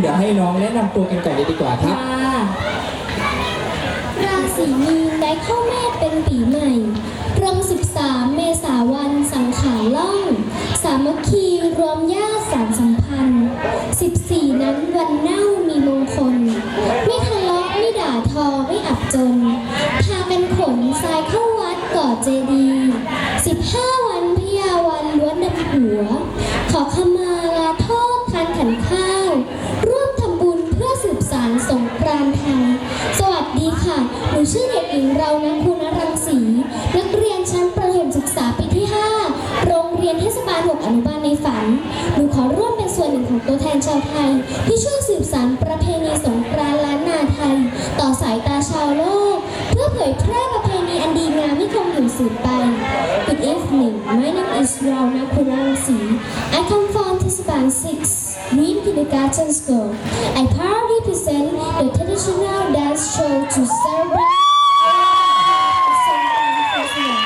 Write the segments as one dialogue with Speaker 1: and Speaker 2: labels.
Speaker 1: เดี๋ยวให้น้องแนะนำตัวกันก่อนเลยดีกว่าครับ
Speaker 2: ค่ะราศีมีนได้เข้าเมษเป็นปีใหม่ตรง13 เมษาวันสังขารล่อง สามัคคีรวมญาติสารสัมพันธ์ 14 นั้นวันเน่ามีมงคล ไม่ทะเลาะไม่ด่าทอไม่อับจน พากันขนทรายเข้าวัดก่อเจดีย์15 วันพยาวันล้วนดำหัว ดีค่ะ หนูชื่อเด็กหญิงเรานะคุณรังสี นักเรียนชั้นประถมศึกษาปีที่ 5 โรงเรียนเทศบาล6อนุบาลในฝัน หนูขอร่วมเป็นส่วนหนึ่งของตัวแทนชาวไทย ที่ช่วยสืบสานประเพณีสงกรานต์ล้านนาไทย ต่อสายตาชาวโลก เพื่อเผยแพร่ประเพณีอันดีงามให้คงอยู่สืบไป Good evening my name is Rauna Kurangsi I come from Tisban 6 Green Kindergarten School I proudly present the traditional show to celebrate Songkran Festival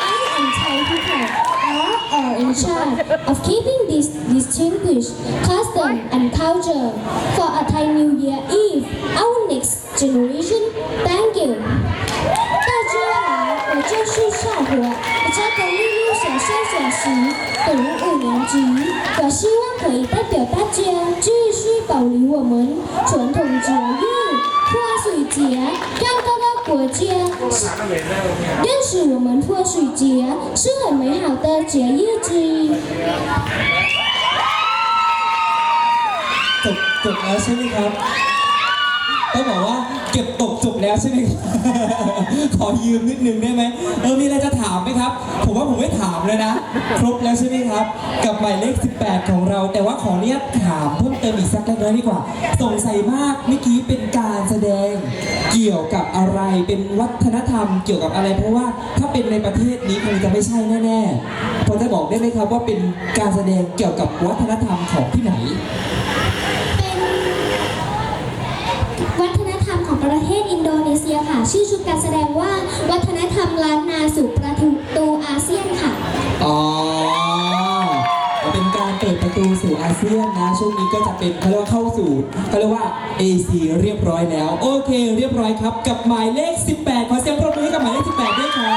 Speaker 2: I and Thai people are, are in charge of keeping this distinguished custom and culture for a Thai New Year Eve, our next generation. Thank you. 大家好，我就是少火，我家的六六小少小时，读五年级。我希望可以代表大家继续保留我们传统节日泼水 节，让各个国家认识我们泼水节是很美好的节日之一。
Speaker 1: จบจบแล้วใช่ไหมครับ ต้องบอกว่าเก็บตกจบแล้วใช่ไหม ขอยืมนิดนึงได้ไหมเออมีอะไรจะถามไหมครับ ผมว่าผมไม่ถามเลยนะ ครบแล้วใช่ไหมครับ กับหมายเลข 18 ของเรา แต่ว่าขอเนี้ยถามเพิ่มเติมอีกสักเล็กน้อยดีกว่า สงสัยมากเมื่อกี้เป็นการแสดงเกี่ยวกับอะไร เป็นวัฒนธรรมเกี่ยวกับอะไร เพราะว่าถ้าเป็นในประเทศนี้คงจะไม่ใช่แน่ๆพอจะบอกได้ไหมครับว่าเป็นการแสดงเกี่ยวกับวัฒนธรรมของที่ไห
Speaker 2: นวัฒนธรรมของ ประเทศอินโดนีเซียค่ะ ชื่อชุดการแสดงว่าวัฒนธรรมล้านนาสู่ประตูอาเซียนค่ะ
Speaker 1: อ๋อเป็นการเปิดประตูสู่อาเซียนนะ ช่วงนี้ก็จะเป็นเขาเรียกว่าเข้าสู่เขาเรียกว่า AC เรียบร้อยแล้ว โอเค เรียบร้อยครับ กับหมายเลข 18 ขอเสียงปรบมือให้กับหมายเลข 18 ด้วยครับ